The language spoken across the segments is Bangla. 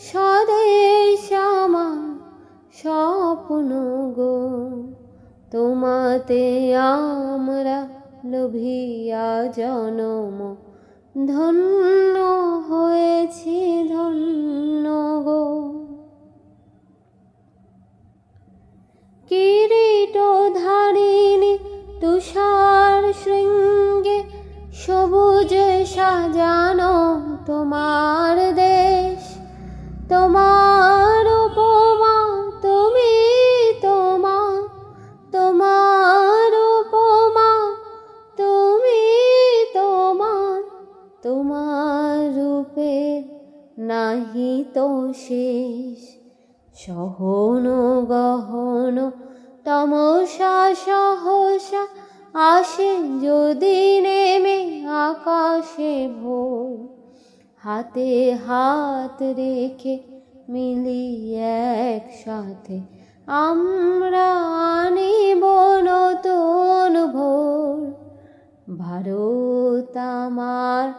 স্বদেশ আমার স্বপ্ন গো, তোমাতে আমরা লোভিয়া জনম। ধন্য হয়েছি, ধন্য গো। কিরীট ধারিণী তুষার শৃঙ্গে সবুজ সাজানো তোমার তোমার উপমা, তুমি তোমা, তোমার উপমা, তুমি তোমার তোমার রূপে নাহি তো শেষ। সহন গহন, তমসা সহসা আসে যদি নেমে আকাশে ভোর। হাতে হাত রেখে মিলি একসাথে। আমরা আনিব নতুন ভোর। ভারত আমার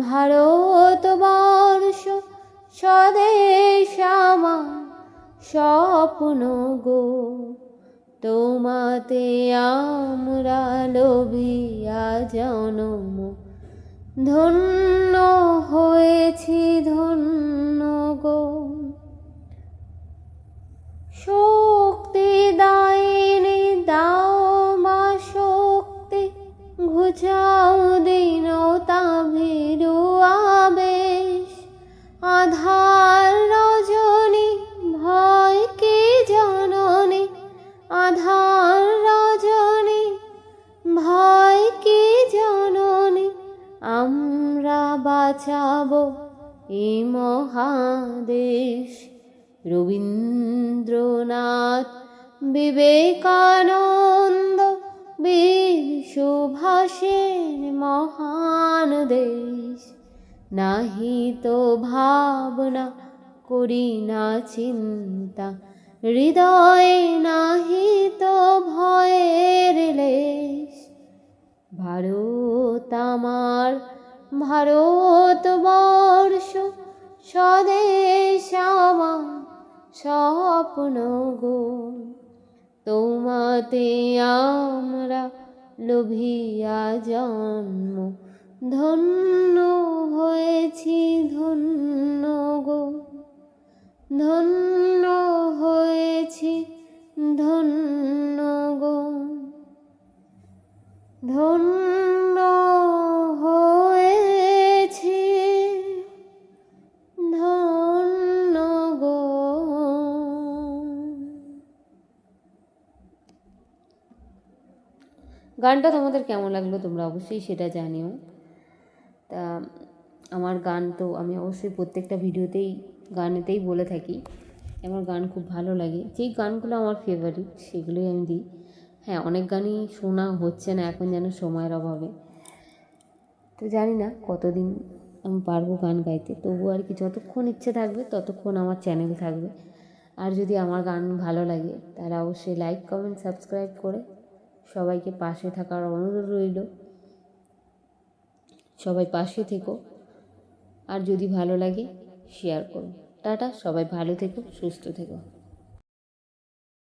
ভারতবর্ষ স্বদেশ আমার স্বপ্ন গো। তোমাতে আমরা লোভিয়া জনম। ধন্য হয়েছি ধন্য গো। শক্তি দায়নি, দাও মা শক্তি, ঘুচাও দীনতা ভীরু আবেশ। আধার রজনী, ভয় কি জননী? আধার রজনী, ভয় কি জননী? আমরা বাঁচাবো এই মহাদেশ। রবীন্দ্রনাথ, বিবেকানন্দ বীর মহান দেশ। নাহি তো ভাবনা করি না চিন্তা, হৃদয়ে নাহি ভারতবর্ষ স্বদেশ আমার স্বপ্ন গো তোমাতে আমরা লোভিয়া জন্ম, ধন্য হয়েছি, ধন্য গো। ধন্য হয়েছি, ধন্য গো। ধন্য গানটা তোমাদের কেমন লাগল তোমরা অবশ্যই সেটা জানিও। তা, আমার গান তো আমি অবশ্যই প্রত্যেকটা ভিডিওতেই, গানেতেই বলে থাকি। আমার গান খুব ভালো লাগে। যেই গানগুলো আমার ফেভারিট সেগুলোই আমি দিই। হ্যাঁ অনেক গানই শোনা হচ্ছে না এখন যেন সময়ের অভাবে। তো জানি না কতদিন আমি পারব গান গাইতে। তবু আর কি যতক্ষণ ইচ্ছে থাকবে, ততক্ষণ আমার চ্যানেল থাকবে। আর যদি আমার গান ভালো লাগে, তাহলে অবশ্যই লাইক কমেন্ট সাবস্ক্রাইব করে সবাইকে পাশে থাকার অনুরোধ রইল। সবাই পাশে থেকো। আর যদি ভালো লাগে শেয়ার করো। টাটা, সবাই ভালো থেকো, সুস্থ থেকো।